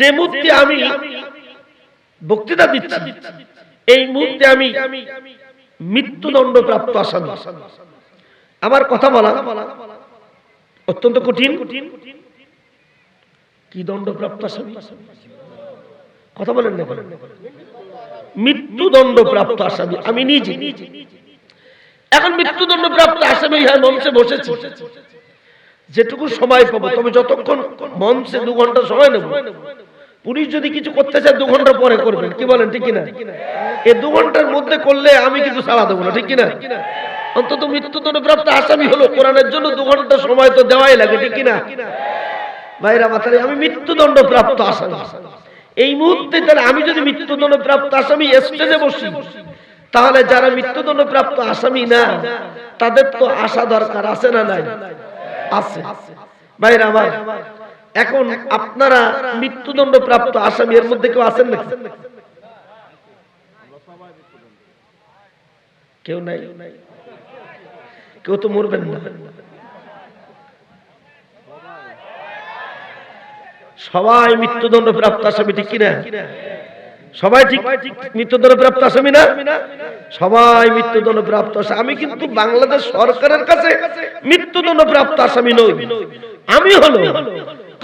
যে মুহূর্তে আমি বক্তৃতা দিচ্ছি, এই মুহূর্তে আমি মৃত্যুদণ্ড প্রাপ্ত আসামি। আমার কথা বলা অত্যন্ত কঠিন। কি দণ্ডপ্রাপ্ত আসামি? কথা বলেন না বলেন মৃত্যুদণ্ড প্রাপ্ত আসামি। আমি নিজে। এখন মৃত্যুদণ্ড প্রাপ্ত আসামি হ্যাঁ মঞ্চে বসেছি। যেটুকু সময় পাবো, তবে যতক্ষণ মঞ্চে দু ঘণ্টা সময় নেব পুলিশ যদি কিছু করতে চায়, দু ঘণ্টা পরে করবেন কি বলেন, ঠিক কিনা? এই দু ঘণ্টার মধ্যে করলে আমি কিন্তু সাড়া দেবো না, ঠিক কিনা? অন্তত মৃত্যুদণ্ড প্রাপ্ত আসামি হলো কোরআনের জন্য দু ঘণ্টা সময় তো দেওয়াই লাগে, ঠিক কিনা? ভাইরা মাথারে আমি মৃত্যুদণ্ড প্রাপ্ত আসামি। এই মুহূর্তে তাহলে আমি যদি মৃত্যুদণ্ড প্রাপ্ত আসামি স্টেজে বসি, তাহলে যারা মৃত্যুদণ্ড প্রাপ্ত আসামি না, তাদের তো আশা দরকার আছে না নাই? আছে। ভাইরা আমার এখন আপনারা মৃত্যুদণ্ড প্রাপ্ত আসামি, এর মধ্যে কেউ আছেন নাকি? কেউ নাই? কেউ তো মরবেন না। সবাই মৃত্যুদণ্ড প্রাপ্ত আসামি, ঠিক কিনা? সবাই ঠিক মৃত্যুদণ্ড প্রাপ্ত আসামি না? সবাই মৃত্যুদণ্ড প্রাপ্ত আসামি। আমি কিন্তু বাংলাদেশ সরকারের কাছে মৃত্যুদণ্ড প্রাপ্ত আসামি নই। আমি হলো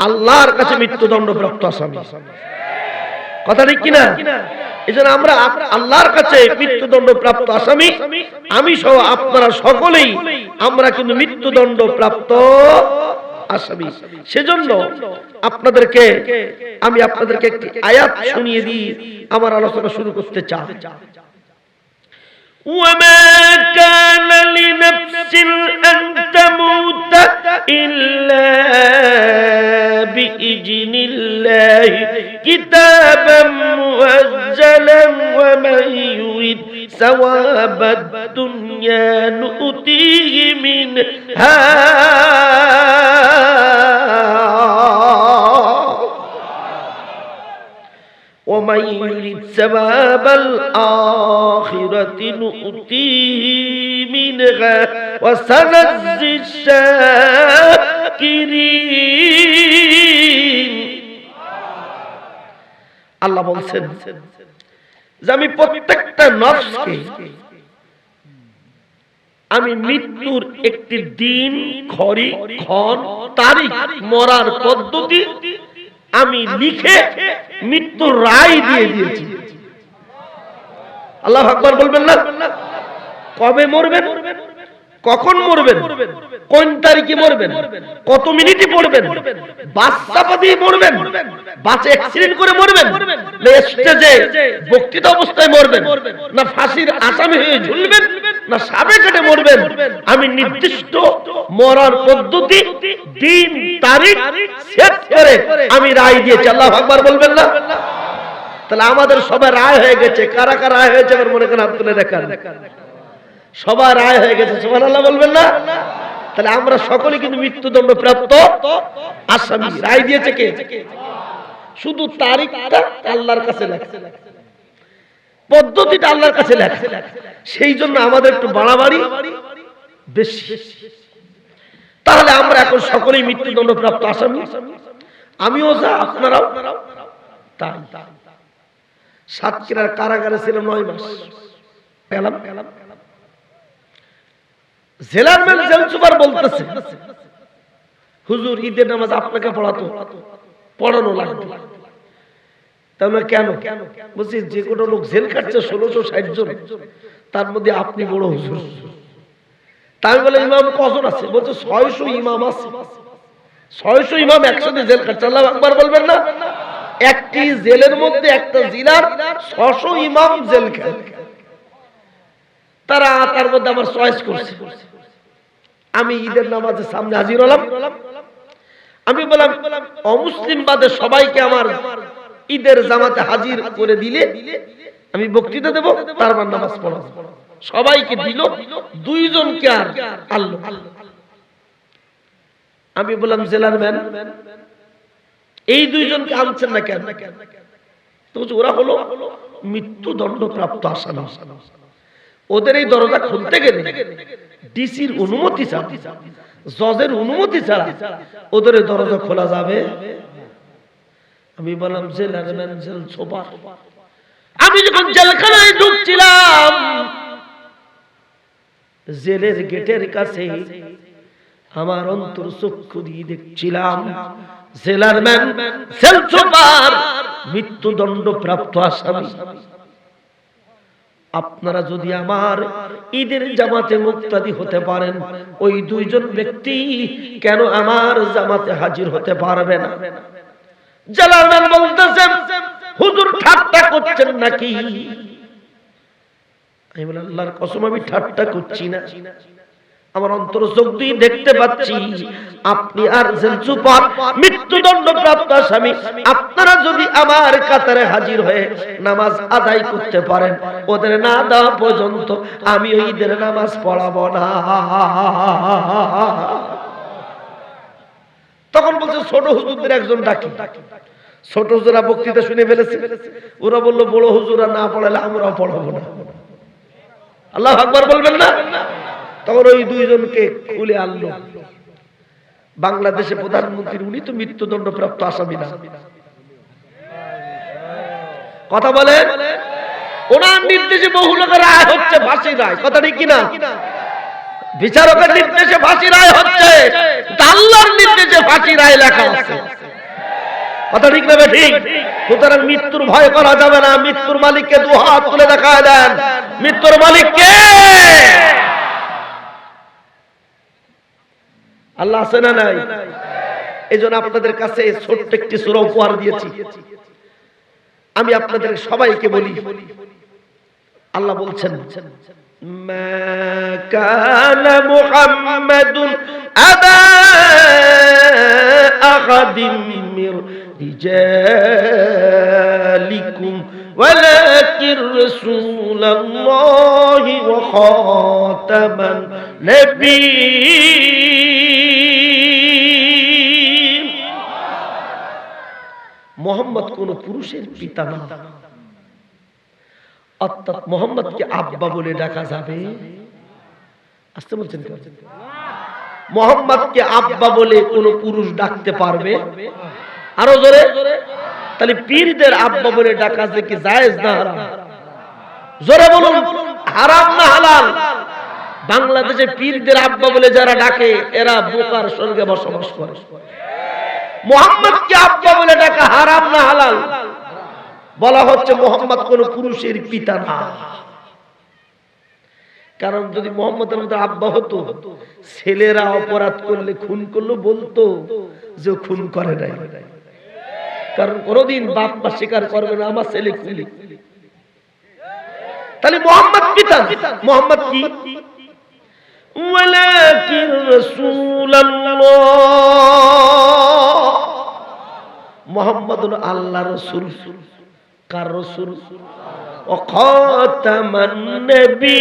আল্লাহর কাছে মৃত্যুদণ্ড প্রাপ্ত আসামি। কথা ঠিক কিনা? এই জন্য আমরা আল্লাহর কাছে মৃত্যুদণ্ড প্রাপ্ত আসামি, আমি সহ আপনারা সকলেই আমরা কিন্তু মৃত্যুদণ্ড প্রাপ্ত আসামি। সেজন্য আপনাদেরকে, আমি আপনাদেরকে একটি আয়াত শুনিয়ে দিই, আমার আলোচনা শুরু করতে চাই। وما كان لنفس أن تموت إلا بإذن الله كتابا مؤجلا ومن يريد ثواب الدنيا نؤتيه منها ومن يريد ثواب الآخرة نؤتيه منها وسنجزي الشاكرين আল্লাহ বলছেন যে আমি প্রত্যেকটা নফসকে আমি মৃত্যুর একটি দিন খরি ক্ষণ তারিখ মরার পদ্ধতি আমি লিখে মৃত্যুর রায় দিয়ে দিয়েছি। আল্লাহ আকবর বলবেন না? কবে মরবেন? কখন মরবেন? কোন তারিখে মরবেন? কত মিনিটে পড়বেন বাচ্চা দিয়ে মরবেন? বাসে অ্যাক্সিডেন্ট করে মরবেন? স্টেজে বক্তৃতা অবস্থায় মরবেন? না ফাঁসির আসামি হয়ে ঝুলবেন? না সাবে কেটে মরবেন। আমি নির্দিষ্ট মরার পদ্ধতি, দিন, তারিখ সেট করে আমি রায় দিয়েছি। আল্লাহ আকবার বলবেন না? তাহলে আমাদের সবাই রায় হয়ে গেছে। কারা কারা রায় হয়েছে আমার মনে করেন হাত তুলে দেখান। সবার রায় হয়ে গেছে সুমান আল্লাহ বলবেন না? তাহলে আমরা সকলে কিন্তু মৃত্যুদণ্ড প্রাপ্ত আসামি। রায় দিয়েছে কে? শুধু তারিখটা আল্লাহর কাছে লেখা। পদ্ধতিটা আল্লাহর কাছে লেখা। সেই জন্য আমাদের একটু বাড়াবাড়ি বেশি। তাহলে আমরা এখন সকলেই মৃত্যুদণ্ড প্রাপ্ত আসামি। আমিও যা, আপনারাও। তাই। সাতক্ষীরার কারাগারে ছিল নয় মাস। গেলাম গেলাম জেলার ম্যান জেল সুপার বলতেছে, হুজুর ঈদের নামাজ আপনাকে পড়াতো, পড়ানো লাগবে। তাহলে কেন? বলছি, যে কোনো লোক জেল কাটছে ষোলোশো ষাট জন, তার মধ্যে আপনি বড় হুজুর। তাই বলে ইমাম কজন আছে? বলছে, ছয়শো ইমাম আছে। ছয়শো ইমাম একসাথে জেল কাটছে আল্লাহ আকবার বলবেন না? একটি জেলের মধ্যে একটা জেলার ছশো ইমাম জেল তারা তার মধ্যে আমার চয়েস করছে। আমি ঈদের নামাজের সামনে হাজির হলাম। আমি বললাম, অমুসলিম বাদে সবাইকে আমার ঈদের জামাতে হাজির করে দিলে আমি বক্তৃতা দেব তারপর নামাজ পড়াবো সবাইকে দিল, দুইজনকে আর আল্লাহ আমি বললাম, জেলার ম্যান, এই দুইজনকে আনছেন না কেন? তো ওরা হলো মৃত্যুদণ্ড প্রাপ্ত আসামি। ওদের এই দরজা খুলতে গেলে ডিসির অনুমতি ছাড়া, জজের অনুমতি ছাড়া ওদের দরজা খোলা যাবে। আমি বললাম জেলার ম্যান জেল সোপার আমি যখন জেলখানায় ঢুকছিলাম, জেলের গেটের কাছে আমার অন্তর চক্ষু দিয়ে দেখছিলাম জেলার ম্যান, জেল সোপার মৃত্যুদণ্ড প্রাপ্ত আসামি। আপনারা যদি আমার ঈদের জামাতে মুক্তাদি হতে পারেন, ওই দুইজন ব্যক্তি কেন আমার জামাতে হাজির হতে পারবে না? বলতেছেন, হুজুর ঠাট্টা করছেন নাকি? আমি আল্লাহর কসম, আমি ঠাট্টা করছি না। আমার অন্তর চোখ দিয়ে দেখতে পাচ্ছি, আপনি আর মৃত্যুদণ্ড প্রাপ্ত আপনারা যদি আমার কাতারে হাজির হয়ে নামাজ আদায় করতে পারেন, ওদের না দেওয়া পর্যন্ত আমি ওইদের নামাজ পড়াবো না। তখন বলছে, ছোট হুজুরদের একজন ডাকি। ছোট হুজুরা বক্তৃতা শুনে ফেলেছে। ওরা বলল, বড় হুজুরা না পড়ালে আমরাও পড়াবো না। আল্লাহ আকবর বলবেন না? তখন ওই দুইজনকে খুলে আনলো। বাংলাদেশে প্রধানমন্ত্রী, উনি তো মৃত্যুদণ্ড প্রাপ্ত আসামি না। কথা বলেন? ওনার নির্দেশে বহু লোকের রায় হচ্ছে ফাঁসি রায় কথা ঠিক কিনা? বিচারকের নির্দেশে ফাঁসি রায় হচ্ছে। আল্লাহর নির্দেশে ফাঁসি রায় লেখা আছে। কথা ঠিক নেবে ঠিক? সুতরাং মৃত্যুর ভয় করা যাবে না। মৃত্যুর মালিককে দু হাত তুলে দেখা দেন। মৃত্যুর মালিককে! আল্লাহ আছে না নাই? এই জন্য আপনাদের কাছে ছোট্ট একটি সুর উপহার দিয়েছি। আমি আপনাদের সবাইকে বলি, আল্লাহ বলছেন ما كان محمد أبا أحد من رجالكم ولكن رسول الله وخاتم النبيين মোহাম্মদ কোন পুরুষের পিতা না অর্থাৎ মোহাম্মদকে আব্বা বলে ডাকা যাবে? আসতে বলছেন মোহাম্মদকে আব্বা বলে কোন পুরুষ ডাকতে পারবে? আরও জোরে? তাহলে পীরদের আব্বা বলে ডাকা যে কি জায়েজ না হারাম? জোরে বলুন, হারাম না হালাল? বাংলাদেশে পীরদের আব্বা বলে যারা ডাকে, এরা বোকার স্বর্গে বসবাস করে। মোহাম্মদকে আব্বা বলে ডাকা হারাম না হালাল? বলা হচ্ছে মোহাম্মদ কোন পুরুষের পিতা না কারণ যদি মোহাম্মদের মধ্যে আব্বা হতো ছেলেরা অপরাধ করলে খুন করলো বলতো যে ও খুন করে নাই কারণ কোনদিন বাপ মা স্বীকার করবে না আমার ছেলে খুলি তাহলে মোহাম্মদ পিতা মোহাম্মদ কি ولكن رسول الله মোহাম্মদ হলো আল্লাহ রসুল কার রসুল। অখাতামান নবী।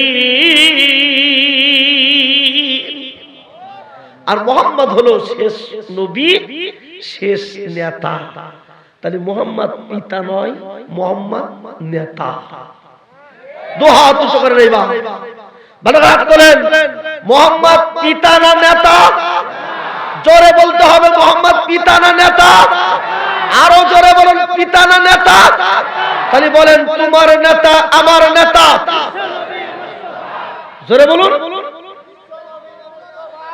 আর মোহাম্মদ হলো শেষ নবী, শেষ নেতা। তাহলে মোহাম্মদ পিতা নয়, মোহাম্মদ নেতা। দোহা তুষো করে ভালো রাখ তোলেন মোহাম্মদ পিতা না নেতা? জোরে বলতে হবে মোহাম্মদ পিতা না নেতা? আরও জোরে বলুন, পিতা না নেতা? খালি বলেন, তোমার নেতা, আমার নেতা। জোরে বলুন।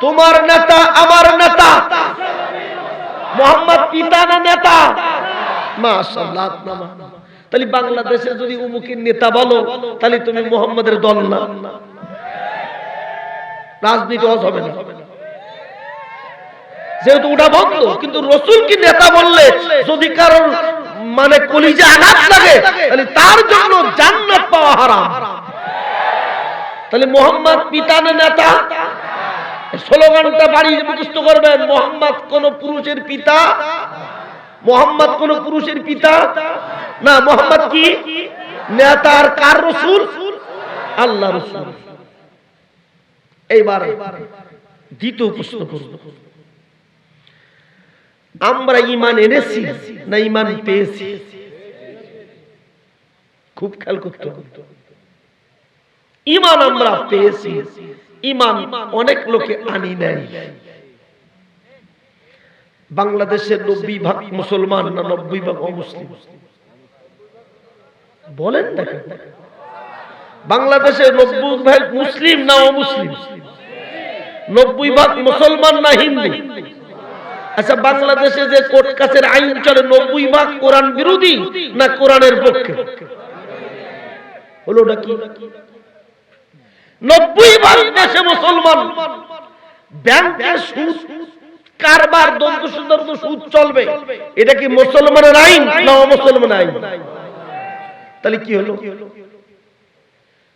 তোমার নেতা, আমার নেতা। মোহাম্মদ পিতা না নেতা? মাশাআল্লাহ তাহলে বাংলাদেশে যদি উমুকের নেতা বলো, তাহলে তুমি মোহাম্মদের দল না। রাজনীতি হজ হবে না। যেহেতু ওটা বন্ধ, কিন্তু রসুল কি নেতা বললে যদি কারোর মানে কলিজে আঘাত লাগে। তাহলে তার জন্য জান্নাত পাওয়া হারাম। তাহলে মোহাম্মদ পিতা না নেতা? স্লোগানটা বাড়ি মুখস্থ করবেন, মোহাম্মদ কোন পুরুষের পিতা? মোহাম্মদ কোন পুরুষের পিতা? না, মোহাম্মদ কি? নেতার কার রসুল? আল্লাহ রসুল। এইবার দ্বিতীয় প্রশ্ন করব। আমরা ইমান এনেছি না ইমান পেয়েছি? খুব খেয়াল করতে ইমান আমরা পেয়েছি ইমান অনেক লোকে আনি নাই। বাংলাদেশের নব্বই ভাগ মুসলমান না নব্বই ভাগ অমুসলিম? বলেন না কেন? বাংলাদেশের নব্বই ভাগ মুসলিম না অমুসলিম? নব্বই ভাগ মুসলমান না হিন্দু? আচ্ছা বাংলাদেশে যে কোর্ট কাছের আইন চলে, নব্বই ভাগ কোরআন বিরোধী না কোরআনের পক্ষে? হলো ওটা কি? নব্বই ভাগ দেশে মুসলমান। ব্যাংকের সুদ, কারবার দন্ত সুন্দর সুদ চলবে। এটা কি মুসলমানের আইন না অমুসলমান আইন? তাহলে কি হলো?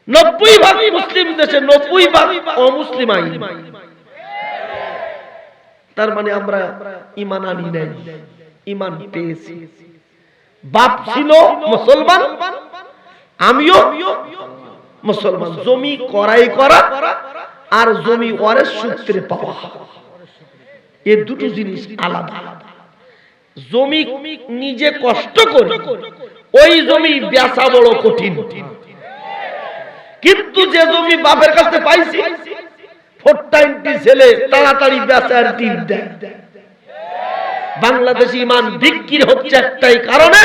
নব্বই ভাগ মুসলিম দেশে, নব্বই ভাগ অমুসলিম আইন। তার মানে আমরা ইমান আনি নাই ইমান পেয়েছি। বাপ ছিল মুসলমান, আমিও মুসলমান। জমি করাই করা আর জমি ওয়ারের সূত্রে পাওয়া। এ দুটো জিনিস আলাদা। জমি নিজে কষ্ট করে, ওই জমি বেচা বড় কঠিন। কিন্তু যে জমি বাপের কাছে পাইছি ফোর টাইমটি ছেলে তাড়াতাড়ি বেচার টিপ বাংলাদেশি ইমান বিক্রি হচ্ছে একটাই কারণে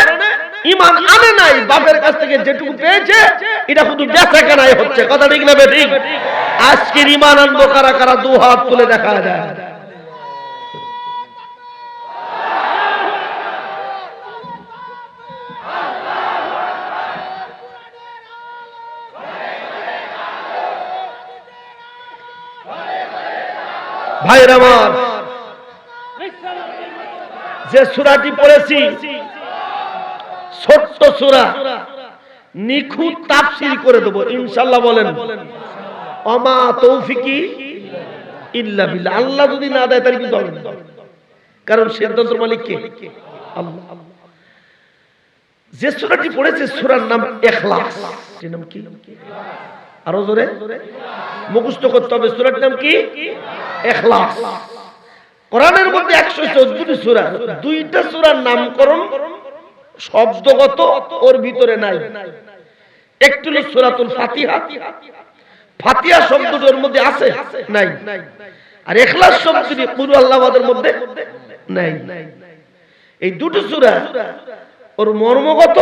ইমান আনে নাই, বাপের কাছ থেকে যেটুকু পেয়েছে, এটা শুধু বেচা কেনাই হচ্ছে। কথা ঠিক নেবে ঠিক? আজকের ইমান আনব কারা কারা দু হাত তুলে দেখা যায়। ভাইরা আমার, যে সুরাটি পড়েছি, ছোট্ট সুরা, নিখুঁত তাফসির করে দেবো ইনশাল্লাহ বলেন। অমা তৌফিকি ইল্লা বিল্লাহ। আল্লাহ যদি না দেয়, তাহলে কিন্তু হবে কারণ সিদ্ধান্ত মালিক কে? যে সুরাটি পড়েছে, সুরার নাম এখলাস। নাম কি? আরও জোরে। মুখস্থ করতে হবে। সুরার নাম কি? এখলাস। কোরআনের মধ্যে একশো চোদ্দটি সুরা। দুইটা সুরার নামকরণ শব্দগত, ওর ভিতরে নাই। একটু হলো সুরাতুল ফাতিহা। ফাতিহা শব্দটি ওর মধ্যে আছে? নাই। আর এখলাস শব্দটি কুরু আল্লাহবাদের মধ্যে? নাই। এই দুটো সুরা ওর মর্মগত,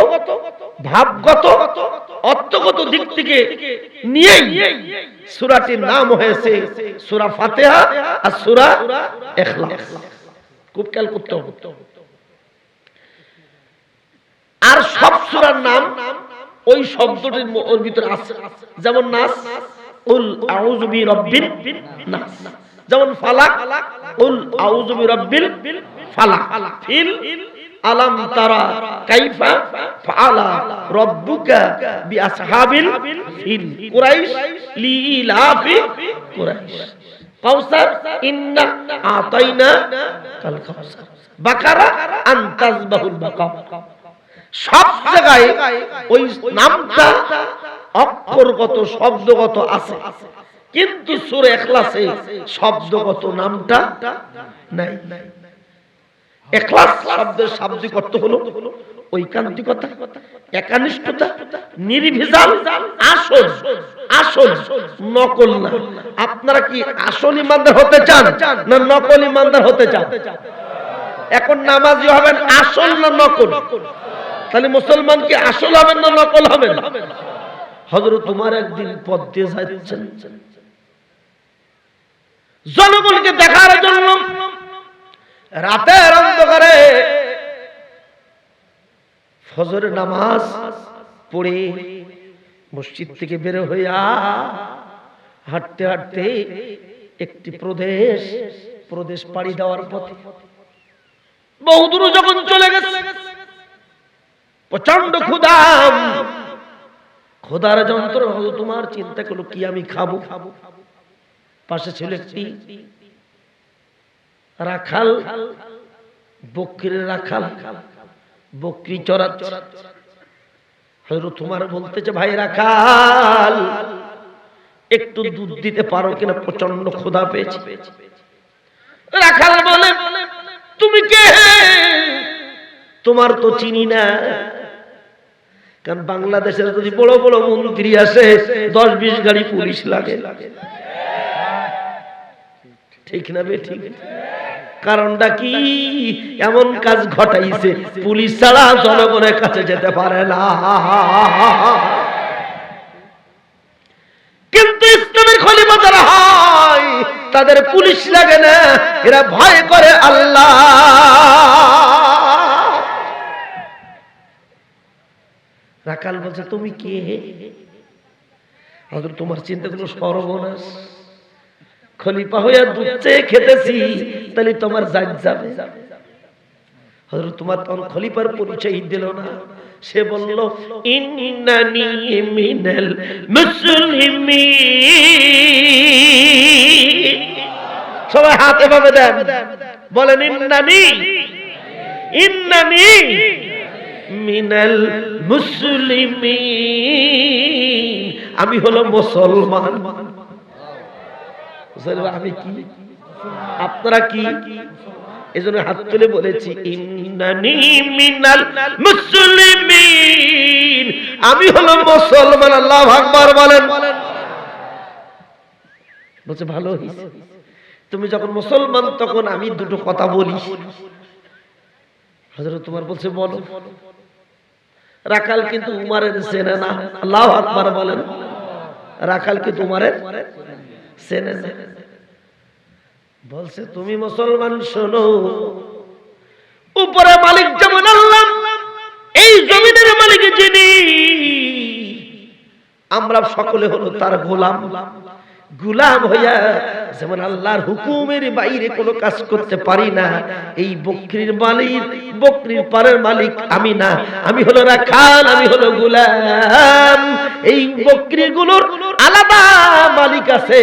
ভাবগত, অর্থগত দিক থেকে নিয়েই সুরাটির নাম হয়েছে সুরা ফাতেহা আর সুরা এখলাস। খুব খেয়াল করতে হবে। আর সব সুরার নাম ওই শব্দটির ওর ভিতরে আছে। যেমন নাস, উল আউযু বি রাব্বিন নাস। যেমন ফালাক, উল আউযু বি রাব্বিল ফালাক। ফিল আলাম তারা কাইফা ফাআলা রাব্বুকা বি আসহাবিল ফিল কুরাইশ লিইলাফি কুরাইশ। কাউসার, ইন্না আতাইনা কাল কাউসার। বাকারা আন তাজবাহুল বাকার সব জায়গায় ওই নামটা অক্ষরগত, শব্দগত আছে। কিন্তু সুর এখলাসে শব্দগত নামটা নাই। এখলাস শব্দের শাব্দিক অর্থ হলো ঐকান্তিকতা, একানিষ্ঠতা নির্ভিজাল আসল আসল, নকল না। আপনারা কি আসল ইমানদার হতে চান না নকল ইমানদার হতে চান? এখন নামাজি হবেন আসল না নকল? তাহলে মুসলমান কি আসল হবেন না নকল হবেন? হজরত তোমার একদিন পথ দিয়ে যাচ্ছেন। জনগণকে দেখার জন্য রাতের অন্ধকারে ফজরের নামাজ পড়ে মসজিদ থেকে বের হইয়া হাঁটতে হাঁটতে একটি প্রদেশ প্রদেশ পাড়ি দেওয়ার পথে বহুদূর যখন চলে গেছে প্রচণ্ড ক্ষুদাম খোদার যন্ত্র তোমার চিন্তা করল কি আমি খাব খাব? পাশে ছিল একটি রাখাল, বকরির রাখাল, বকরি চড়া হয়তো তোমার বলতেছে, ভাই রাখাল, একটু দুধ দিতে পারো কিনা? প্রচণ্ড ক্ষুধা পেয়েছে। রাখাল বলে, তুমি কে? তোমার তো চিনি না। কারণ বাংলাদেশের যদি বড় বড় মন্ত্রী আসে, দশ বিশ গাড়ি পুলিশ লাগে। ঠিক না বে, ঠিক? কারণটা কি এমন কাজ ঘটাইছে পুলিশ ছাড়া জনগণের কাছে যেতে পারে না কিন্তু ইসলামের খলিফা যারা হয় তাদের পুলিশ লাগে না এরা ভয় করে আল্লাহ রাকাল বলছে তুমি কে হযরত তোমার চিন্তা কোনো সর্বনাশ খলিফা হইয়া দুধ চেয়ে খেতেছি, তাহলে তোমার জাজ যাবে। হযরত তোমার তখন খলিফার পরিচয় দিল না। সে বলল, ইন্নানি মিনাল মুসলিমিন। সবাই হাত এভাবে দেন। বলেন, ইন্নানি ইন্নানি মিনাল মুসলিমিন। আমি হলো মুসলমান? আমি কি? আপনারা কি? এই জন্য হাত তুলে বলেছি আমি হলো মুসলমান, আল্লাহ আকবার বলেন। বলছে, ভালো তুমি যখন মুসলমান, তখন আমি দুটো কথা বলি। হযরত তোমার বলছে, বলো। রাখাল কিন্তু উমারের চেনে না, আল্লাহ আকবার বলেন। রাখাল কি তোমার বলছে, তুমি মুসলমান, শোনো। উপরে মালিক যেমন এই জমিনের মালিক যিনি, আমরা সকলে হলো তার গোলাম। গুলাম হইয়া যেমন আল্লাহর হুকুমের বাইরে কোনো কাজ করতে পারি না, এই বকরির মালিক, বকরির পারের মালিক আমি না। আমি হলো রাখাল, আমি হলো গুলাম। এই বকরিরগুলোর আলাদা মালিক আছে।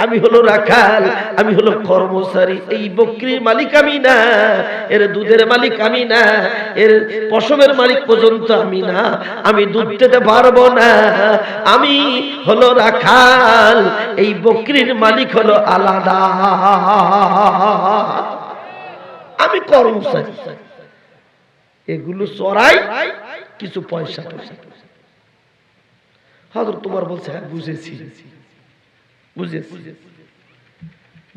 আমি হলো রাখাল, আমি হলো কর্মচারী। এই বকরির মালিক আমি না। এর দুধের মালিক আমি না। এর পশমের মালিক পর্যন্ত আমি না। আমি দুধ দিতে পারব না। আমি হলো রাখাল। এই বকরির মালিক হলো আলাদা। আমি কর্মচারী এগুলো চড়াই কিছু পয়সা পয়সা। হয়তো তোমার বলছে হ্যাঁ বুঝেছি। বুঝেছি।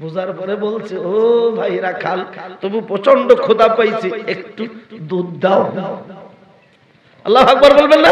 বোঝার পরে বলছে, ও ভাই খাল, তবু প্রচণ্ড খোদা পাইছে, একটু দুধ দাও। আল্লাহ আকবর বলবেন না?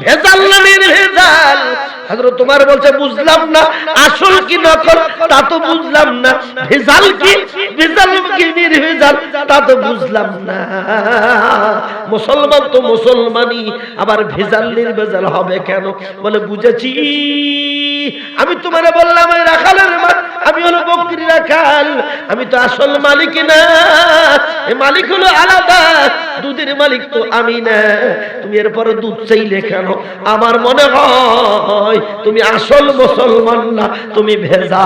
ভেজাল্লা নেরে ভেজাল? হযরত তোমার বলছে, বুঝলাম না, আসল কি নকল, তা তো বুঝলাম না। ভেজাল কি? ভেজাল কি নির্ভেজাল তা তো বুঝলাম না। মুসলমান তো মুসলমানই, আবার ভেজাল নির্ভেজাল হবে কেন? বলে, বুঝেছি। আমি তোমারে বললাম এই রাখালের আমি হলো বকরি রাখাল। আমি তো আসল মালিক না এই মালিক হলো আলাদা, দুধের মালিক তো আমি না। তুমি এরপরে দুধ চাইলে কেন? আমার মনে হয় তুমি আসল মুসলমান না, তুমি ভেজা